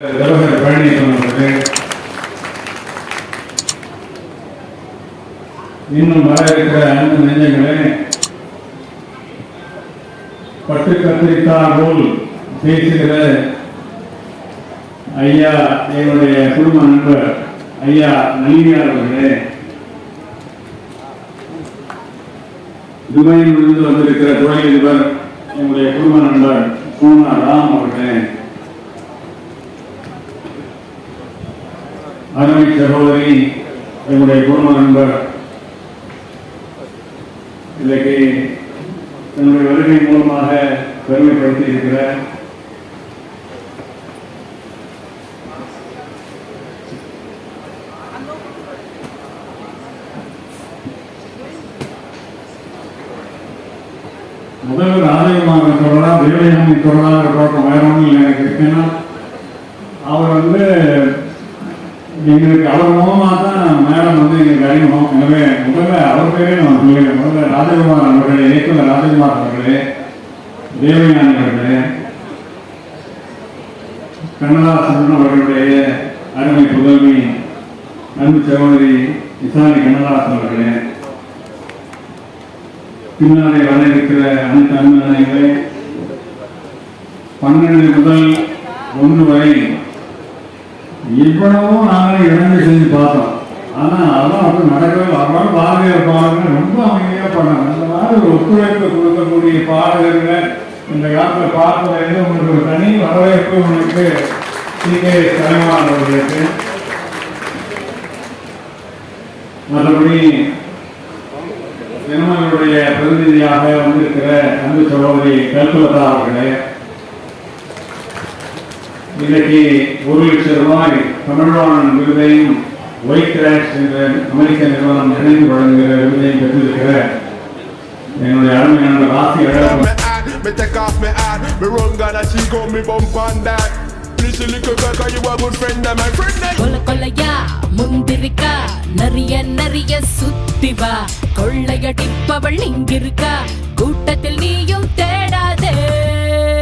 தலைவர் பழனிசாமி அவர்கள் இன்னும் வர இருக்கிற அன்பு நெஞ்சங்களே பட்டு கத்திரிக்காய் போல் பேசுகிற ஐயா என்னுடைய குடும்ப நண்பர் ஐயா நலினியார் அவர்களே துபாயிலிருந்து வந்திருக்கிற துறை அதிபர் என்னுடைய குடும்ப நண்பர் பூனா ராம் அவர்களே அருமை சகோதரி என்னுடைய குடும்ப நண்பர் இன்றைக்கு என்னுடைய வருகை மூலமாக பெருமைப்படுத்தி இருக்கிற முதல்வர் ராஜகுமார சொல்லலாம் தேவயானி சொல்லலாம் தோட்டம் வேற ஒன்றும் இல்லை எனக்கு ஏன்னா அவர் வந்து எங்களுக்கு அவர் மூலமாக தான் மேடம் வந்து எங்களுக்கு அறிமுகம். எனவே முதல்ல அவர் பேரே நான் சொல்லுகிறேன். முதல்ல ராஜகுமார் அவர்களே இயக்குனர் ராஜகுமார் அவர்களே தேவயானி அவர்களே கண்ணதாசன் அவர்களுடைய அருமை புதல்வி அன்பு சகோதரி இசானி கண்ணதாசன் அவர்களே. பின்னாலே வர இருக்கிற அனைத்து அன்பு அன்பர்களே பன்னெண்டு முதல் ஒன்று வரை இவ்வளவும் நாங்கள் இணைந்து செஞ்சு பார்த்தோம். ஆனால் அதெல்லாம் அப்படி நடக்கவே இல்லை. பாரதியார் பாடல்கள் ரொம்ப அமைதியாக பண்ணாங்க. அந்த மாதிரி ஒரு ஒத்துழைப்பு கொடுக்கக்கூடிய பாடகர்கள் இந்த காலத்தில் பார்ப்பதிலிருந்து உங்களுக்கு ஒரு தனி வரவேற்பு உங்களுக்கு சிகே தலைவான் அவர்களுக்கு. மற்றபடி தினமகளுடைய பிரதிநிதியாக வந்திருக்கிற அன்பு சகோதரி கல்குலதா அவர்களே இன்னைக்கு ஒரு லட்சம் ரூபாய் தமிழ்வாணன் விருதையும் ஒயிட் கிராஷ் என்ற அமெரிக்க நிறுவனம் இணைந்து வழங்குகிற விருதையும் பெற்றிருக்கிற என்னுடைய அருமையான ராசி Alagappan me hat, me take off me hat, me run Ghana, she go me bump on that. Please you little girl, cause you a good friend of my friend. eh? கொல கொலையா முந்திருக்கா நிறைய நிறைய சுத்தி வா கொள்ளையடிப்பவள் இங்கிருக்கா கூட்டத்தில் நீயும் தேடாதே